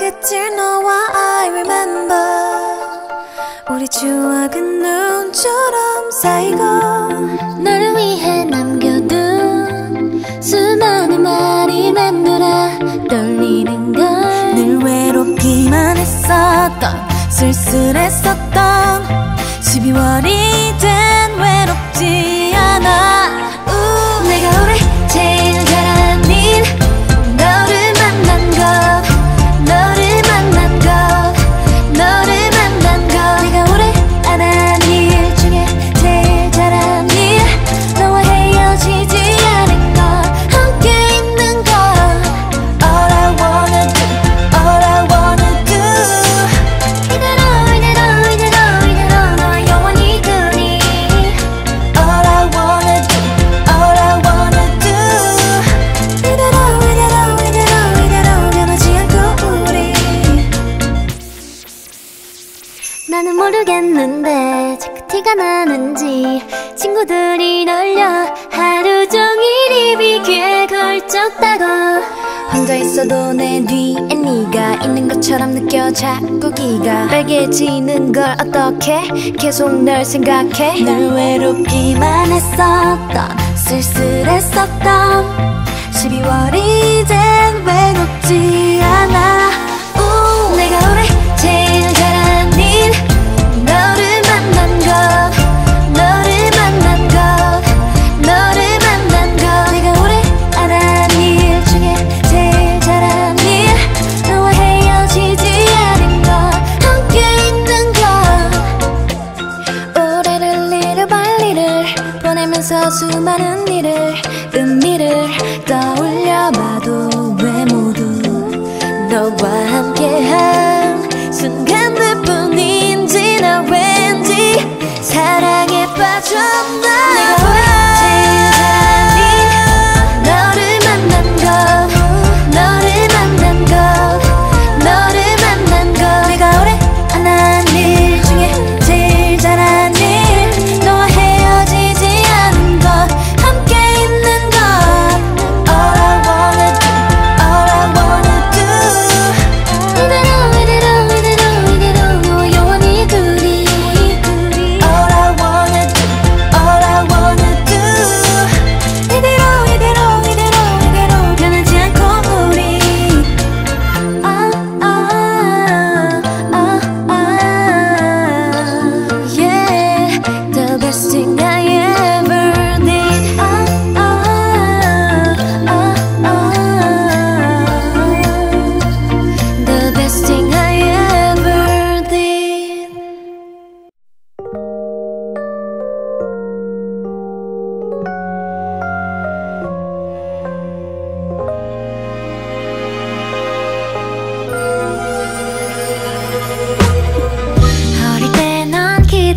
끝을 너와 I remember 우리 추억은 눈처럼 쌓이고 쓸쓸했었던 12월이 된 외롭지. 왜 자꾸 티가 나는지 친구들이 놀려 하루 종일 입이 귀에 걸쳤다고. 혼자 있어도 내 뒤에 네가 있는 것처럼 느껴 자꾸 기가 빨개지는 걸 어떻게 계속 널 생각해? 널 외롭기만 했었던 쓸쓸했었던 12월이 앞서 수많은 일을 의미를 떠올려봐도 왜 모두 너와 함께한 순간들 뿐인지 나 왠지 사랑에 빠졌나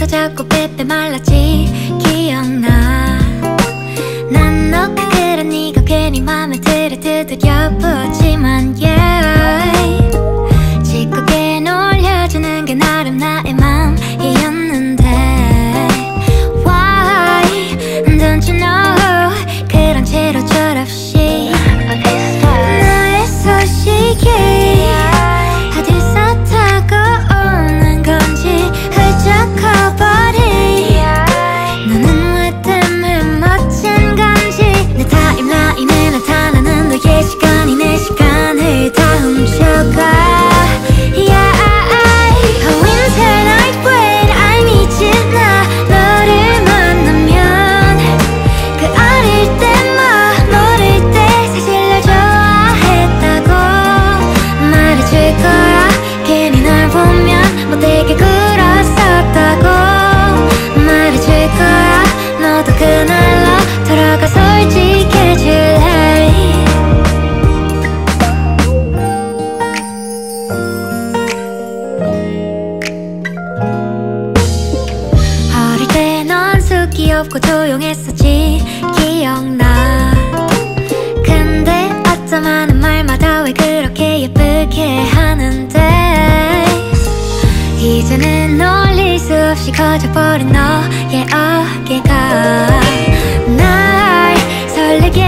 그래서 자꾸 빼빼 말랐지. 기억나? 난 너가 그런 네가 괜히 맘에 들어 두드려 부었지만 외롭고 조용했었지. 기억나. 근데 어쩜 하는 말마다 왜 그렇게 예쁘게 하는데. 이제는 놀릴 수 없이 커져버린 너의 어깨가 날 설레게